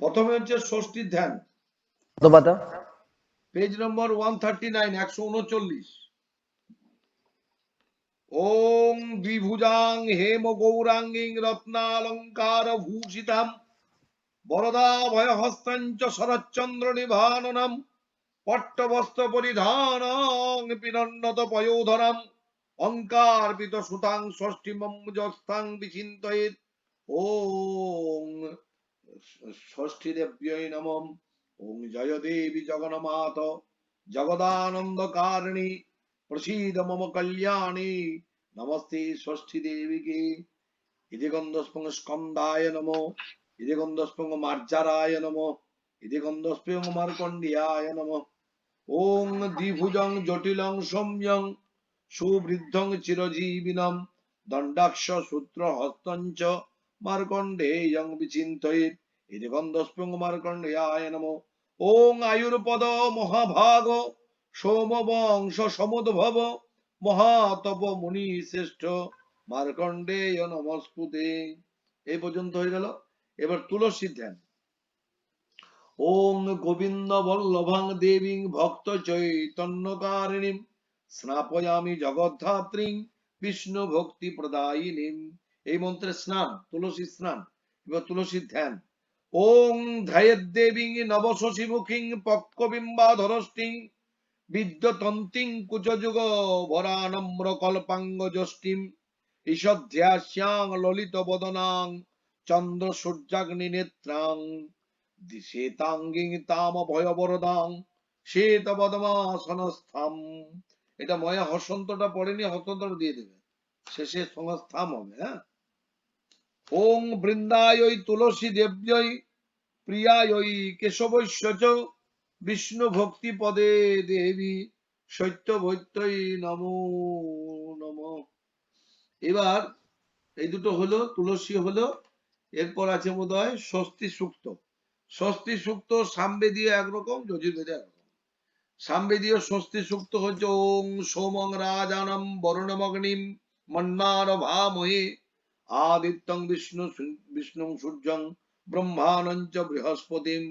প্রথমে হচ্ছে ষষ্ঠীর ধ্যান। Page number one thirty nine একশো উনচল্লিশ। ওং দ্বিভুজাং হেম গৌরাঙ্গিং রত্নালঙ্কার ভূষিতাম হস্তাঞ্চ শরৎচন্দ্র নিভাননম পট্টবস্ত্র পরিধানং পিনন্নত পয়োধরম অঙ্কার্পিত সুতাং ষষ্ঠীমম যস্তাং বিচিন্তয়েত ওং ষষ্ঠী দেব্যই নমঃ ওং জয় দেবী জগন্মাত জগদানন্দকারিণী প্রসীদ মম কল্যাণী নমস্তে ষষ্ঠী দেবীকে ইতি গন্ধস্পং স্কন্দায় নম ইতি গন্ধস্পং মার্জারায় নম ইতি গন্ধস্পং মার্কণ্ডিয়ায় নম ওং দ্বিভুজং জটিলং সৌম্যং সুবৃদ্ধং চিরজীবিনম দণ্ডাক্ষ সূত্র হস্তঞ্চ মার্কণ্ডেয়ং বিচিন্তয়েত ইতি গন্ধস্পং মার্কণ্ডেয়ায় নম ওং আয়ুর্পদ মহাভাগ সোমবংশ সমুদ্ভব মহাতপ মুনি শ্রেষ্ঠ মার্কণ্ডেয় নমস্কুতে এই পর্যন্ত হয়ে গেল। এবার তুলসী ধ্যান। ওং গোবিন্দ বল্লভাং দেবীং ভক্ত চৈতন্যকারিণীম স্নাপয়ামি জগদ্ধাত্রীং বিষ্ণু ভক্তি প্রদায়িনীম এই মন্ত্রে স্নান, তুলসী স্নান। এবার তুলসী ধ্যান। ওং ধ্যায়েদ্দেবীং নবশশীমুখীং পক্কবিম্বাধরষ্টিং বিদ্যতন্তিং কুচযুগ ভরানম্র কল্পাঙ্গ যষ্টিম ঈষধ্যাস্যাং ললিত বদনাং চন্দ্র সূর্যাগ্নি নেত্রাং শ্বেতাঙ্গিং তাম ভয়বরদাং শ্বেত বদমাসনস্থাম এটা ময়া হসন্তটা পড়েনি হসন্তটা দিয়ে দেবে। শেষে সংস্থাম হবে হ্যাঁ? ওং বৃন্দায় তুলসী দেব্যই প্রিয়ায় কেশবৈশ্য বিষ্ণু ভক্তি পদে দেবী সত্য ভৈত্যই নমো নম। এবার এই দুটো হলো, তুলসী হলো, এরপর আছে বোধ হয় স্বস্তি সুক্ত। স্বস্তি সুক্ত সামবেদীয় একরকম যজুর্বেদে একরকম সামবেদীয় স্বস্তি সুক্ত হচ্ছে ওং সোমং রাজানম বরুণমগ্নিম মন্নার ভামহে আদিত্যং বিষ্ণু বিষ্ণু সূর্যং ব্রহ্মানঞ্চ বৃহস্পতিম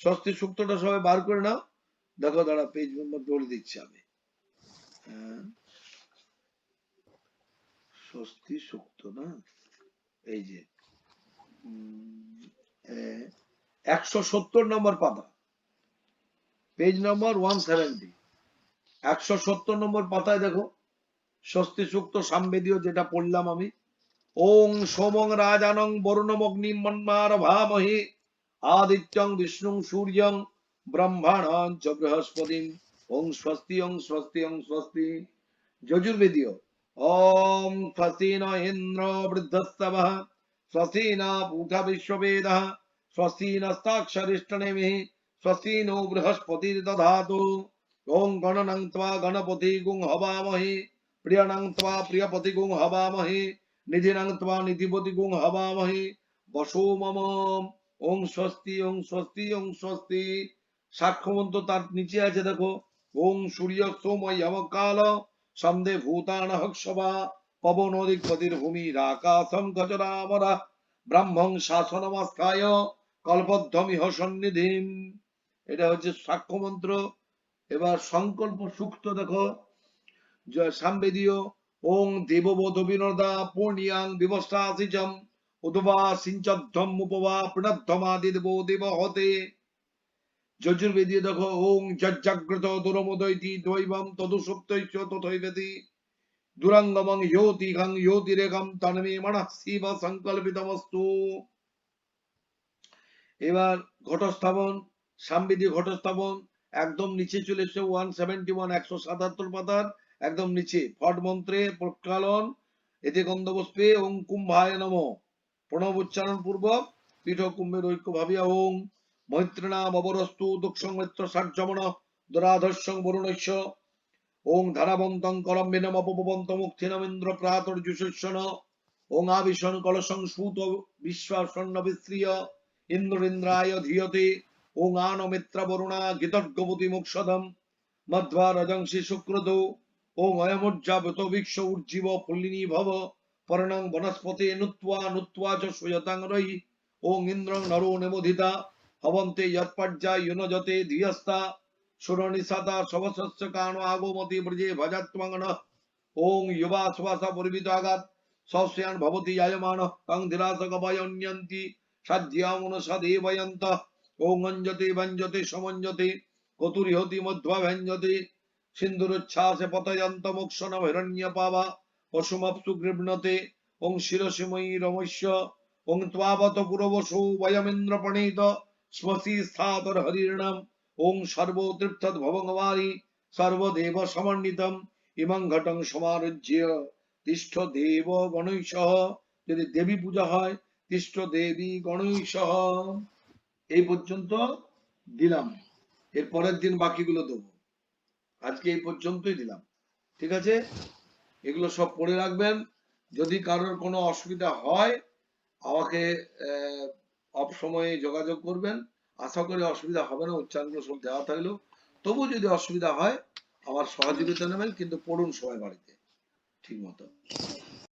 স্বস্তি সুক্তটা সবাই বার করে নাও দেখো দাঁড়া পেজ নম্বর বলে দিচ্ছি আমি। স্বস্তি সুক্ত না এই যে একশো সত্তর নম্বর পাতা পেজ নম্বর ওয়ান সেভেন্টি একশো সত্তর নম্বর পাতায় দেখো স্বস্তি সুক্ত সামবেদীয় যেটা পড়লাম আমি ওং সোমং রাজানং বরুণমগ্নিম মন্মার ভামহে আদিত্যং বিষ্ণুং সূর্যং ব্রহ্মাণং চ বৃহস্পতিম। ওং স্বস্তি ওং স্বস্তি ওং স্বস্তি। যজুর্বেদীয়, ওম স্বস্তিন ইন্দ্র বৃদ্ধস্তবः স্বস্তিনা পূষা বিশ্ববেদः স্বস্তিনস্তাক্ষরিষ্টনেমিः স্বস্তি নো বৃহস্পতির্দধাতু ওং গণনং ত্বা গণপতি গুং হবামহে প্রিয়ণং ত্বা প্রিয়পতি গুং হবামহে। নিধিনং ত্বা নিধিপতি গুং হবামহে বসো মম ওং স্বস্তি ওং স্বস্তি ওং স্বস্তি সাক্ষ্যমন্ত তার নিচে আছে দেখো। ওং সূর্য সোময় কাল সন্ধে ভূতান হক্ষবা পবন অধিপতির ভূমি আকাশম গজরামরা ব্রাহ্মং শাসনমাস্থায় কল্পধ্বমিহ সন্নিধিম এটা হচ্ছে সাক্ষ্য মন্ত্র এবার সংকল্প সুক্ত দেখো সামবেদীয়। ওং দেববোধ বিনোদা পূর্ণিয়াং বিবস্তা আসিজম উদ্বা সিঞ্চদ্ধম উপবা প্রণদ্ধমাদি দেব দেব হতে যজুর্বেদীয় দেখো, ওং যজ্জাগ্রত দুরমোদয়তি দৈবম তদুসুপ্তৈশ্চ তথৈবেতি। দুরাঙ্গমং ইয়োতি ঘং ইয়োতিরেগম তন্মে মনঃ শিব সংকল্পিতমস্তু। এবার ঘটস্থাপন সামবেদী ঘটস্থাপন, একদম নিচে চলে এসছে ওয়ান সেভেন্টি ওয়ান একশো সাতাত্তর পাতার একদম নিচে। ফট মন্ত্রে প্রক্ষালন এতে গন্ধবস্পে ওং কুম্ভায় নম। প্রণব উচ্চারণ পূর্বক পীঠ কুম্ভের ঐক্য ভাবিয়া ওং। মৈত্রনাম অবরস্তু দুঃসংমিত্র সার্যমন দরাধর্ষং বরুণস্য ওং ধারাবন্তং করম্বিনম অপবন্ত মুক্তিনমিন্দ্র প্রাতর্যুষস্যন ওং আবিশন কলসং সুত বিশ্বাসন্ন বিস্ত্রিয়। ইন্দ্রেন্দ্রায় ধীয়তে। ওং আনমিত্র বরুণা গীতর্গবতী মুক্ষদম মধ্বা রজংসি শুক্রদ ওং অয়মুজ্জাবত বিক্ষ উজ্জীব পুল্লিনী ভব পর্ণং বনস্পতি নুত্বা নুত্বা চ সুয়তাং রয়ি ওং ইন্দ্রং নরো নিমোধিতা হবন্তে যৎপর্যা ইউনজতে ধিয়স্তা সুরনিসাতা সবসস্য কানো আগমতি ব্রজে ভজাত্মঙ্গন ওং যুবা সুবাসা পরিবিত আগাত সস্যান ভবতি জায়মান কং ধিরাসক বয়ন্যন্তি সাজ্যামন সদেবয়ন্ত ওং অঞ্জতে ব্যঞ্জতে সিন্ধুরুচ্ছ্বাসে পতয়ন্ত ওং শিরসিময়ী রমস্য ওং ত্বাবত পুরবসু বয়মেন্দ্র প্রণীত স্মসি স্থাতর হরিণম ওং ভবঙ্গমারি সর্বদেব সমন্বিতম ইমং ঘটং সমারুজ্য তিষ্ঠ দেব গণৈশ যদি দেবী পূজা হয় তিষ্ঠ দেবী গণৈশ এই পর্যন্ত দিলাম। এর পরের দিন বাকিগুলো দেবো। আজকে এই পর্যন্তই দিলাম। ঠিক আছে? এগুলো সব পড়ে রাখবেন। যদি কারোর কোনো অসুবিধা হয়, আমাকে অপ সময়ে যোগাযোগ করবেন। আশা করি অসুবিধা হবে না, উচ্চারণগুলো সব দেওয়া থাকলেও তবু যদি অসুবিধা হয়, আমার সহযোগিতা নেবেন, কিন্তু পড়ুন সবাই বাড়িতে ঠিক মতো